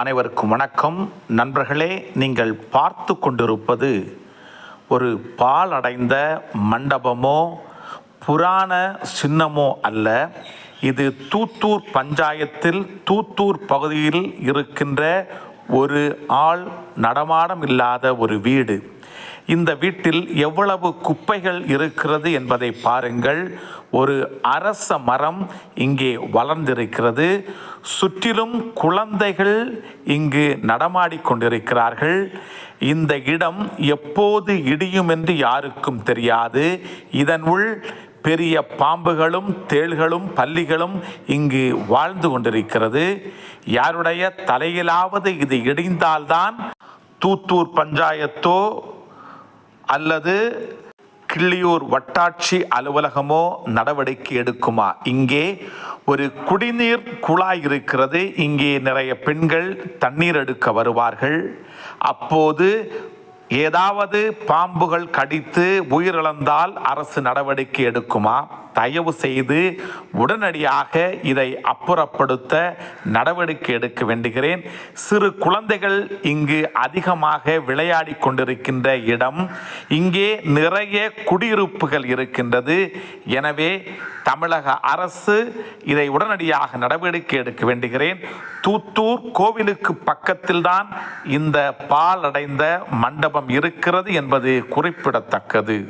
அனைவருக்கும் வணக்கம். நண்பர்களே நீங்கள் பார்த்து கொண்டிருப்பது ஒரு பால் அடைந்த மண்டபமோ புராண சின்னமோ அல்ல. இது தூத்தூர் பஞ்சாயத்தில் தூத்தூர் பகுதியில் இருக்கின்ற ஒரு ஆள் நடமாடம் இல்லாத ஒரு வீடு. இந்த வீட்டில் எவ்வளவு குப்பைகள் இருக்கிறது என்பதை பாருங்கள். ஒரு அரச மரம் இங்கே வளர்ந்திருக்கிறது. சுற்றிலும் குழந்தைகள் இங்கு நடமாடிக்கொண்டிருக்கிறார்கள் இந்த இடம் எப்போது இடியும் என்று யாருக்கும் தெரியாது. இதன் உள் பெரிய பாம்புகளும் தேள்களும் பல்லிகளும் இங்கு வாழ்ந்து கொண்டிருக்கிறது. யாருடைய தலையிலாவது இது இடிந்தால்தான் தூத்தூர் பஞ்சாயத்தோ அல்லது கிள்ளியூர் வட்டாட்சி அலுவலகமோ நடவடிக்கை எடுக்குமா? இங்கே ஒரு குடிநீர் குழாய் இருக்கிறது. இங்கே நிறைய பெண்கள் தண்ணீர் எடுக்க வருவார்கள். அப்போது ஏதாவது பாம்புகள் கடித்து உயிரிழந்தால் அரசு நடவடிக்கை எடுக்குமா? தயவு செய்து உடனடியாக இதை அப்புறப்படுத்த நடவடிக்கை எடுக்க வேண்டுகிறேன். சிறு குழந்தைகள் இங்கு அதிகமாக விளையாடி கொண்டிருக்கின்ற இடம். இங்கே நிறைய குடியிருப்புகள் இருக்கின்றது. எனவே தமிழக அரசு இதை உடனடியாக நடவடிக்கை எடுக்க வேண்டுகிறேன். தூத்தூர் கோவிலுக்கு பக்கத்தில்தான் இந்த பால் அடைந்த மண்டபம் இருக்கிறது என்பது குறிப்பிடத்தக்கது.